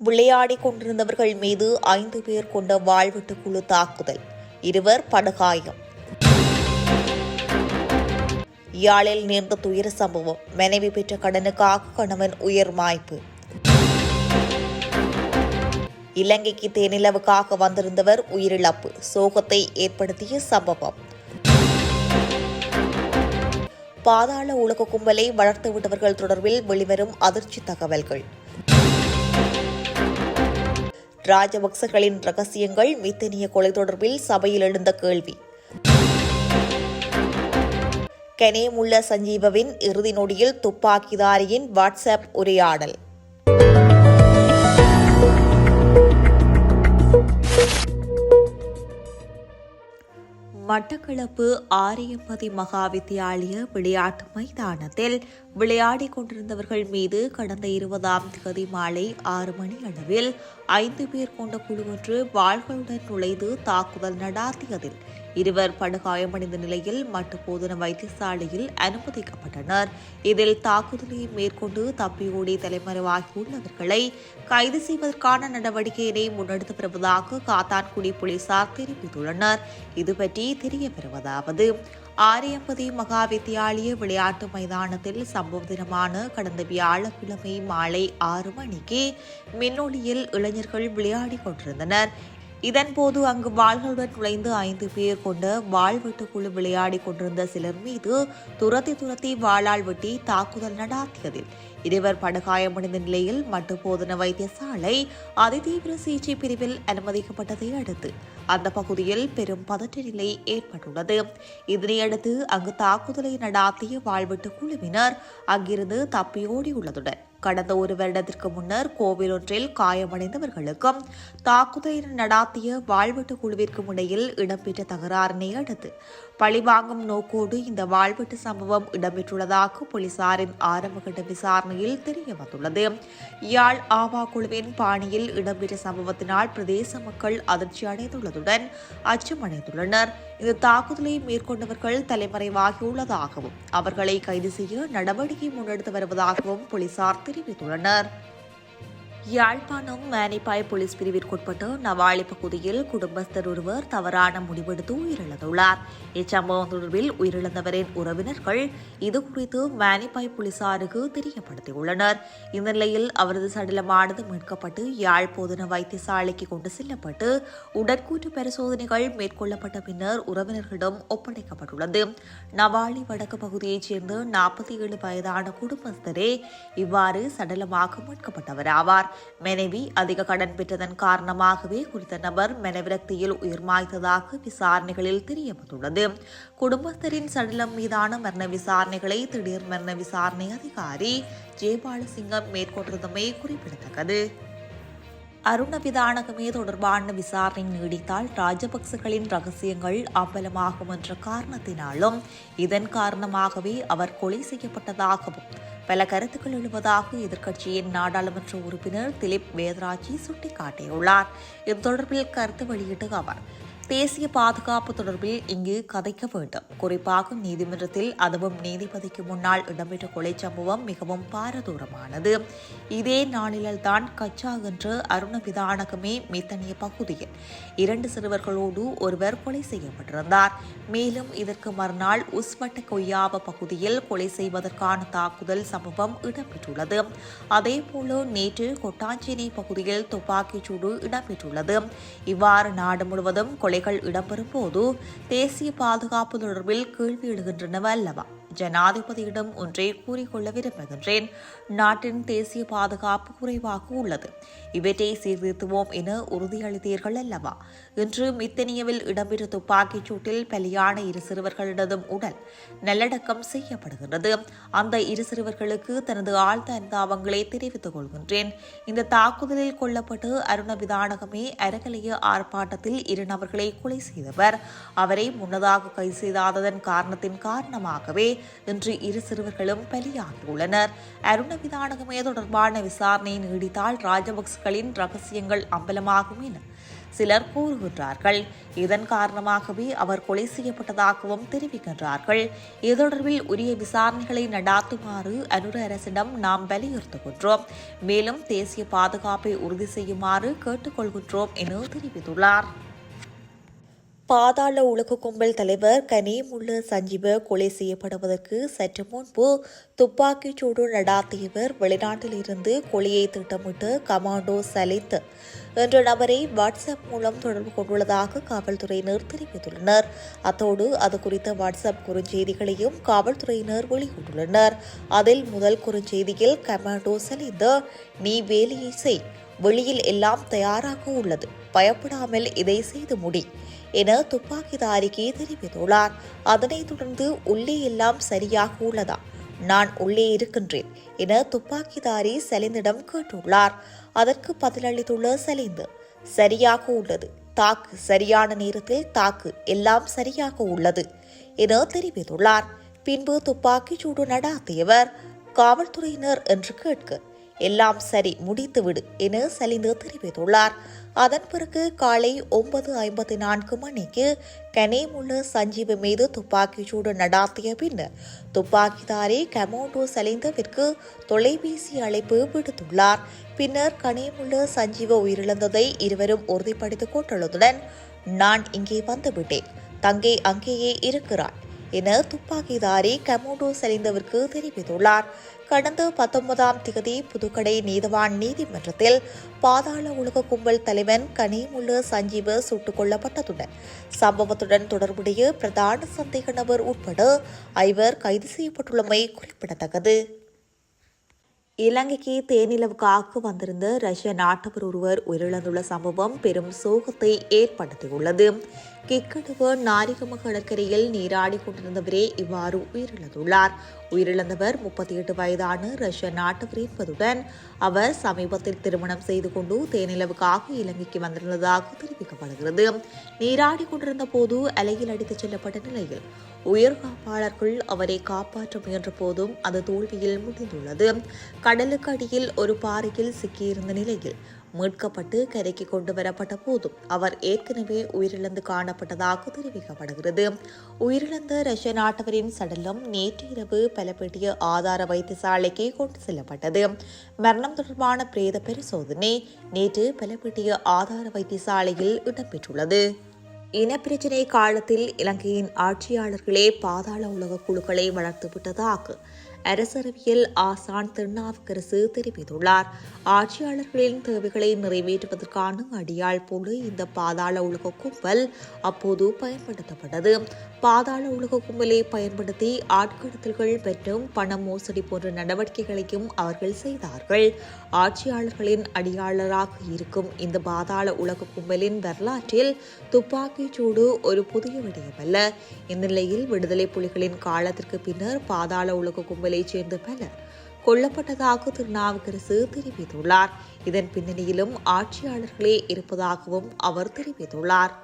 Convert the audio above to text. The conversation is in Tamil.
விளையாடி கொண்டிருந்தவர்கள் மீது ஐந்து பேர் கொண்ட வாழ்வெட்டு குழு தாக்குதல். இருவர் படுகாயம். யாழில் நேர்ந்த துயர சம்பவம். மனைவி பெற்ற கடனுக்காக கணவன் உயிர் மாய்ப்பு. இலங்கைக்கு தேனிலவுக்காக வந்திருந்தவர் உயிரிழப்பு. சோகத்தை ஏற்படுத்திய சம்பவம். பாதாள உலக கும்பலை வளர்த்து விட்டவர்கள் தொடர்பில் வெளிவரும் அதிர்ச்சி தகவல்கள். ராஜபக்சகளின் ரகசியங்கள் மித்தனிய கொலை தொடர்பில் சபையில் எழுந்த கேள்வி. கெனேமுள்ள சஞ்சீவவின் இறுதி நொடியில் துப்பாக்கிதாரியின் வாட்ஸ்அப் உரையாடல். மட்டக்களப்பு ஆரியப்பதி மகா வித்தியாலய விளையாட்டு மைதானத்தில் விளையாடிக் கொண்டிருந்தவர்கள் மீது கடந்த இருபதாம் தேதி மாலை ஆறு மணி அளவில் ஐந்து பேர் கொண்ட குழு ஒன்று வாள்களுடன் நுழைந்து தாக்குதல் நடாத்தியதில் இருவர் படுகாயமடைந்த நிலையில் மட்டுப்போதன வைத்தியசாலையில் அனுமதிக்கப்பட்டனர். இதில் தாக்குதலை மேற்கொண்டு தப்பியோடி தலைமறைவாகியுள்ளவர்களை கைது செய்வதற்கான நடவடிக்கையினை முன்னெடுத்து வருவதாக காத்தான்குடி போலீசார் தெரிவித்துள்ளனர். இதுபற்றி தெரிய வருவதாவது ஆரியம்பதி மகா வித்தியாலய விளையாட்டு மைதானத்தில் சம்பவ தினமான கடந்த வியாழக்கிழமை மாலை ஆறு மணிக்கு மின்னொலியில் இளைஞர்கள் விளையாடிக் கொண்டிருந்தனர். இதன்போது அங்கு வாள்களுடன் நுழைந்து ஐந்து பேர் கொண்ட வாள் குழு விளையாடிக் கொண்டிருந்த சிலர் மீது துரத்தி துரத்தி வாளால் வெட்டி தாக்குதல் நடாத்தியதில். இருவர் படுகாயமடைந்த நிலையில் மட்டுப்போதன வைத்தியசாலை அதிதீவிர சிகிச்சை பிரிவில் அனுமதிக்கப்பட்டதை அடுத்து அந்த பகுதியில் பெரும் பதற்ற நிலை ஏற்பட்டுள்ளது. இதனையடுத்து அங்கு தாக்குதலை நடாத்திய வாழ்வெட்டு குழுவினர் அங்கிருந்து தப்பியோடியுள்ளதுடன் கடந்த ஒரு வருடத்திற்கு முன்னர் கோவில் ஒன்றில் காயமடைந்தவர்களுக்கும் தாக்குதல் நடாத்திய வாழ்வெட்டு குழுவிற்கும் இடையில் இடம்பெற்ற தகராறினை அடுத்து பழிவாங்கும் நோக்கோடு இந்த வாழ்வெட்டு சம்பவம் இடம்பெற்றுள்ளதாக போலீசாரின் ஆரம்பகட்ட விசாரணையில் தெரிய வந்துள்ளது யாழ் ஆவா குழுவின் பாணியில் இடம்பெற்ற சம்பவத்தினால் பிரதேச மக்கள் அதிர்ச்சி அடைந்துள்ளதுடன் அச்சமடைந்துள்ளனர். இந்த தாக்குதலை மேற்கொண்டவர்கள் தலைமறைவாகியுள்ளதாகவும் அவர்களை கைது செய்ய நடவடிக்கை முன்னெடுத்து வருவதாகவும் போலீசார் தெரிவித்துள்ளனர். யாழ்ப்பாணம் மேனிப்பாய் போலீஸ் பிரிவிற்குட்பட்ட நவாலி பகுதியில் குடும்பஸ்தர் ஒருவர் தவறான முடிவெடுத்து உயிரிழந்துள்ளார். இச்சம்பவம் தொடர்பில் உயிரிழந்தவரின் உறவினர்கள் இதுகுறித்து மேனிப்பாய் போலீசாருக்கு தெரியப்படுத்தியுள்ளனர். இந்த நிலையில் அவரது சடலமானது மீட்கப்பட்டு யாழ் போதன வைத்தியசாலைக்கு கொண்டு செல்லப்பட்டு உடற்கூற்று பரிசோதனைகள் மேற்கொள்ளப்பட்ட பின்னர் உறவினர்களிடம் ஒப்படைக்கப்பட்டுள்ளது. நவாலி வடக்கு பகுதியைச் சேர்ந்த நாற்பத்தி ஏழு வயதான குடும்பஸ்தரே இவ்வாறு சடலமாக மீட்கப்பட்டவராவார். மனைவி அதிக கடன் பெற்றதன் காரணமாகவே குறித்த நபர் மனவிரக்தியில் உயிர் மாய்த்ததாக விசாரணைகளில் தெரியவந்துள்ளது. குடும்பஸ்தரின் சடலம் மீதான மரண விசாரணைகளை திடீர் மரண விசாரணை அதிகாரி ஜெயபாலசிங்கம் மேற்கொண்டிருந்தமை குறிப்பிடத்தக்கது. அருணவிதானகமே தொடர்பான விசாரணை நீடித்தால் ராஜபக்சகளின் ரகசியங்கள் அம்பலமாகும் என்ற காரணத்தினாலும் இதன் காரணமாகவே அவர் கொலை செய்யப்பட்டதாகவும் பல கருத்துக்கள் எழுவதாக எதிர்க்கட்சியின் நாடாளுமன்ற உறுப்பினர் திலீப் வேதராஜி சுட்டிக்காட்டியுள்ளார். இது தொடர்பில் கருத்து வெளியிட்டு அவர் தேசிய பாதுகாப்பு தொடர்பில் இங்கு கதைக்க வேண்டும். குறிப்பாக நீதிமன்றத்தில் அதுவும் நீதிபதிக்கு முன்னால் இடம்பெற்ற கொலை சம்பவம் மிகவும் பாரதூரமானது. இதே நாளில்தான் கச்சா என்ற அருணபிதானகமே மித்தனிய பகுதியில் இரண்டு சிறுவர்களோடு ஒருவர் கொலை செய்யப்பட்டிருந்தார். மேலும் இதற்கு மறுநாள் உஸ்வட்ட கொய்யாவ பகுதியில் கொலை செய்வதற்கான தாக்குதல் சம்பவம் இடம்பெற்றுள்ளது. அதேபோல நேற்று கொட்டாஞ்சேரி பகுதியில் துப்பாக்கிச்சூடு இடம்பெற்றுள்ளது. இவ்வாறு நாடு முழுவதும் கொலை கொலைகள் இடம்பெறும் போது தேசிய பாதுகாப்பு தொடர்பில் கேள்வி எழுகின்றனவ அல்லவா ஜனாதிபதியிடம் ஒன்றை கூறிக்கொள்ள விரும்புகின்றேன் நாட்டின் தேசிய பாதுகாப்பு குறைவாக உள்ளது. இவற்றை சீர்திருத்துவோம் என உறுதியளித்தீர்கள் அல்லவா? இன்று மித்தனியவில் இடம்பெற்ற துப்பாக்கிச் சூட்டில் பலியான இரு சிறுவர்களிடதும் உடல் நல்லடக்கம் செய்யப்படுகிறது அந்த இரு சிறுவர்களுக்கு தனது ஆழ்ந்த அனுதாபங்களை தெரிவித்துக் கொள்கின்றேன். இந்த தாக்குதலில் கொல்லப்பட்டு அருண விதானகமே அரகலைய ஆர்ப்பாட்டத்தில் இரு நபர்களை கொலை செய்தவர். அவரை முன்னதாக கைது செய்தாததன் காரணத்தின் காரணமாகவே இன்று இரு சிறுவர்களும் பலியாகியுள்ளனர். அருணவிதானகமே தொடர்பான விசாரணை நீடித்தால் ராஜபக்சகளின் ரகசியங்கள் அம்பலமாகும் என சிலர் கூறுகின்றார்கள். இதன் காரணமாகவே அவர் கொலை செய்யப்பட்டதாகவும் தெரிவிக்கின்றார்கள். இது தொடர்பில் உரிய விசாரணைகளை நடாத்துமாறு அனுர அரசிடம் நாம் வலியுறுத்துகின்றோம். மேலும் தேசிய பாதுகாப்பை உறுதி செய்யுமாறு கேட்டுக்கொள்கின்றோம் என தெரிவித்துள்ளார். பாதாள உலக கும்பல் தலைவர் கனேமுள்ள சஞ்சீவ கொலை செய்யப்படுவதற்கு சற்று முன்பு துப்பாக்கிச் சூடு நடாத்தியவர் வெளிநாட்டில் இருந்து கொலையை திட்டமிட்டு கமாண்டோ சலித் என்ற நபரை வாட்ஸ்அப் மூலம் தொடர்பு கொண்டுள்ளதாக காவல்துறையினர் தெரிவித்துள்ளனர். அத்தோடு அது குறித்த வாட்ஸ்அப் குறுஞ்செய்திகளையும் காவல்துறையினர் வெளியிட்டுள்ளனர். அதில் முதல் குறுஞ்செய்தியில் கமாண்டோ சலித் நீ வேலையை செய் வெளியில் எல்லாம் தயாராக உள்ளது பயப்படாமல் இதை செய்து முடி. என துப்பாக்கிதாரிக்கு தெரிவித்துள்ளார். அதனைத் தொடர்ந்து உள்ளே எல்லாம் சரியாக உள்ளதா? நான் உள்ளே இருக்கின்றேன் என துப்பாக்கிதாரி சலிந்திடம் கேட்டுள்ளார். அதற்கு பதிலளித்துள்ள சலிந்து சரியாக உள்ளது. தாக்கு சரியான நேரத்தில் தாக்கு எல்லாம் சரியாக உள்ளது என தெரிவித்துள்ளார். பின்பு துப்பாக்கிச் சூடு நடாத்தியவர் காவல்துறையினர் என்று கேட்க எல்லாம் சரி முடித்துவிடு என சலிந்து தெரிவித்துள்ளார். அதன் பிறகு காலை ஒன்பது ஐம்பத்தி நான்கு மணிக்கு கனேமுள்ள சஞ்சீவ் மீது துப்பாக்கி சூடு நடாத்திய பின்னர் துப்பாக்கிதாரி கமோண்டோ சலிந்தவிற்கு தொலைபேசி அழைப்பு விடுத்துள்ளார். பின்னர் கனேமுள்ள சஞ்சீவ உயிரிழந்ததை இருவரும் உறுதிப்படுத்திக் கொண்டுள்ளதுடன் நான் இங்கே வந்துவிட்டேன். தங்கை அங்கேயே இருக்கிறாள். என துப்பாக்கிதாரி கமோடோ செலிந்தவிற்கு தெரிவித்துள்ளார். கடந்த பத்தொன்பதாம் திகதி புதுக்கடை நீதவான் நீதிமன்றத்தில் பாதாள உலக கும்பல் தலைவன் கனிமுள்ள சஞ்சீவ சுட்டுக் கொல்லப்பட்டதுடன் சம்பவத்துடன் தொடர்புடைய பிரதான சந்தேக நபர் உட்பட ஐவர் கைது செய்யப்பட்டுள்ளமை குறிப்பிடத்தக்கது. இலங்கைக்கு தேனிலவுக்காக வந்திருந்த ரஷ்ய நாட்டவர் ஒருவர் உயிரிழந்துள்ள சம்பவம் பெரும் சோகத்தை ஏற்படுத்தியுள்ளது. கிக்கடுவு நாரிகம கடற்கரையில் நீராடி கொண்டிருந்தவரே இவ்வாறு உயிரிழந்துள்ளார். உயிரிழந்தவர் முப்பத்தி எட்டு வயதான ரஷ்ய நாட்டவர் என்பதுடன் அவர் சமீபத்தில் திருமணம் செய்து கொண்டு தேனிலவுக்காக இலங்கைக்கு வந்திருந்ததாக தெரிவிக்கப்படுகிறது. நீராடி கொண்டிருந்த போது அலையில் அடித்துச் செல்லப்பட்ட நிலையில் உயிர் காப்பாளர்கள் அவரை காப்பாற்ற முயன்ற போதும் அது தோல்வியில் முடிந்துள்ளது. கடலுக்கு அடியில் ஒரு பாறையில் சிக்கியிருந்த நிலையில் மீட்கப்பட்டு கரைக்கு கொண்டு வரப்பட்ட போதும் அவர் ஏற்கனவே உயிரிழந்து காணப்பட்டதாக தெரிவிக்கப்படுகிறது. உயிரிழந்த ரஷ்ய நாட்டவரின் சடலம் நேற்று இரவு பலப்பெட்டிய ஆதார வைத்தியசாலைக்கு கொண்டு செல்லப்பட்டது. மரணம் தொடர்பான பிரேத பரிசோதனை நேற்று பலப்பெட்டிய ஆதார வைத்தியசாலையில் இடம்பெற்றுள்ளது. இனப்பிரச்சினை காலத்தில் இலங்கையின் ஆட்சியாளர்களே பாதாள உலக குழுக்களை வளர்த்துவிட்டதாக அரசரவியல் ஆசான் திருநாவுக்கரசு தெரிவித்துள்ளார். ஆட்சியாளர்களின் தேவைகளை நிறைவேற்றுவதற்கான அடியாள் போல இந்த பாதாள உலக கும்பல் அப்போது பயன்படுத்தப்பட்டது. பாதாள உலக கும்பலை பயன்படுத்தி ஆட்கடத்தல்கள் மற்றும் பண மோசடி போன்ற நடவடிக்கைகளையும் அவர்கள் செய்தார்கள். ஆட்சியாளர்களின் அடியாளராக இருக்கும் இந்த பாதாள உலக கும்பலின் வரலாற்றில் துப்பாக்கிச் சூடு ஒரு புதிய விடயமல்ல. இந்நிலையில் விடுதலை புலிகளின் காலத்திற்கு பின்னர் பாதாள உலக கும்பலைச் சேர்ந்த பலர் கொல்லப்பட்டதாக திருநாவுக்கரசு தெரிவித்துள்ளார். இதன் பின்னணியிலும் ஆட்சியாளர்களே இருப்பதாகவும் அவர் தெரிவித்துள்ளார்.